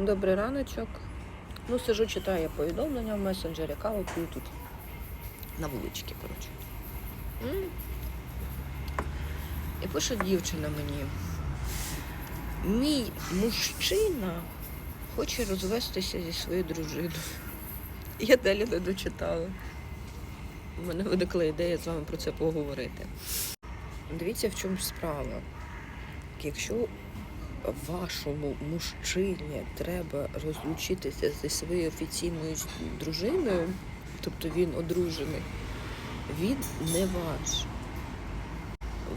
Добрий раночок. Ну, сижу, читаю повідомлення в месенджері, каву п'ю тут. На вуличці, коротше. І пише дівчина мені. Мій мужчина хоче розвестися зі своєю дружиною. Я далі не дочитала. У мене виникла ідея з вами про це поговорити. Дивіться, в чому справа. Якщо вашому мужчині треба розлучитися зі своєю офіційною дружиною, тобто він одружений, він не ваш.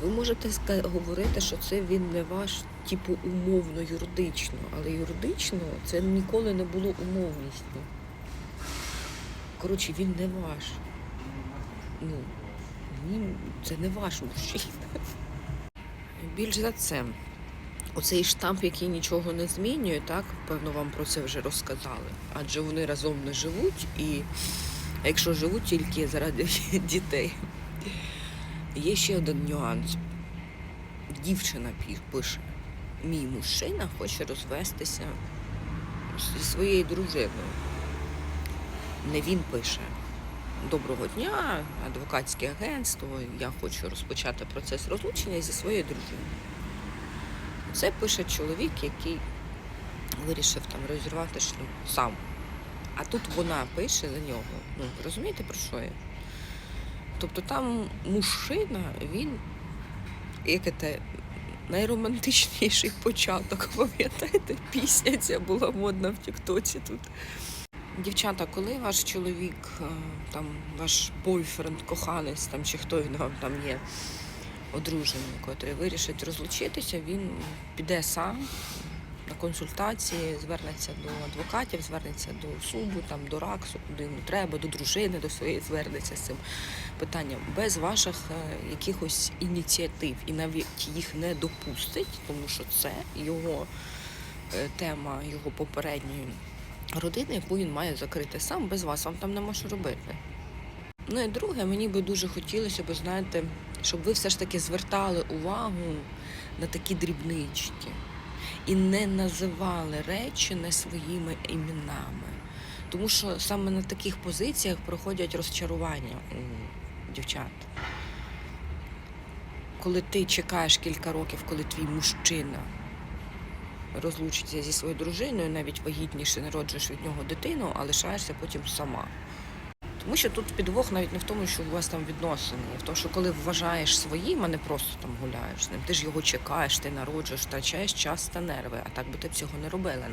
Ви можете говорити, що це він не ваш, типу, умовно, юридично, але юридично це ніколи не було умовністю. Коротше, він не ваш. Ну, це не ваш мужчина. Більш за це, оцей штамп, який нічого не змінює, так, певно, вам про це вже розказали. Адже вони разом не живуть, і якщо живуть тільки заради дітей. Є ще один нюанс. Дівчина пише: мій мужчина хоче розвестися зі своєю дружиною. Не він пише. Доброго дня, адвокатське агентство. Я хочу розпочати процес розлучення зі своєю дружиною. Це пише чоловік, який вирішив там розірвати шлюб сам. А тут вона пише за нього. Ну, розумієте про що я? Тобто там мужчина, він як це, найромантичніший початок. Пам'ятаєте, пісня ця була модна в Тіктоці тут. Дівчата, коли ваш чоловік, е, там ваш бойфренд, коханець, там чи хто він вам там є, одружений, котрий вирішить розлучитися, він піде сам на консультації, звернеться до адвокатів, звернеться до суду, там до РАКСу, куди йому треба, до дружини, до своєї звернеться з цим питанням без ваших е, якихось ініціатив і навіть їх не допустить, тому що це його е, тема його попередньої родини, яку він має закрити сам без вас. Вам там нема що робити. Ну і друге, мені би дуже хотілося б, знаєте, щоб ви все ж таки звертали увагу на такі дрібнички і не називали речі не своїми іменами. Тому що саме на таких позиціях проходять розчарування у дівчат. Коли ти чекаєш кілька років, коли твій мужчина розлучиться зі своєю дружиною, навіть вагітніше народжуєш від нього дитину, а лишаєшся потім сама. Тому що тут підвох навіть не в тому, що у вас там відносини, а в тому, що коли вважаєш своїм, а не просто там гуляєш з ним, ти ж його чекаєш, ти народжуєш, втрачаєш час та нерви, а так би ти б цього не робила.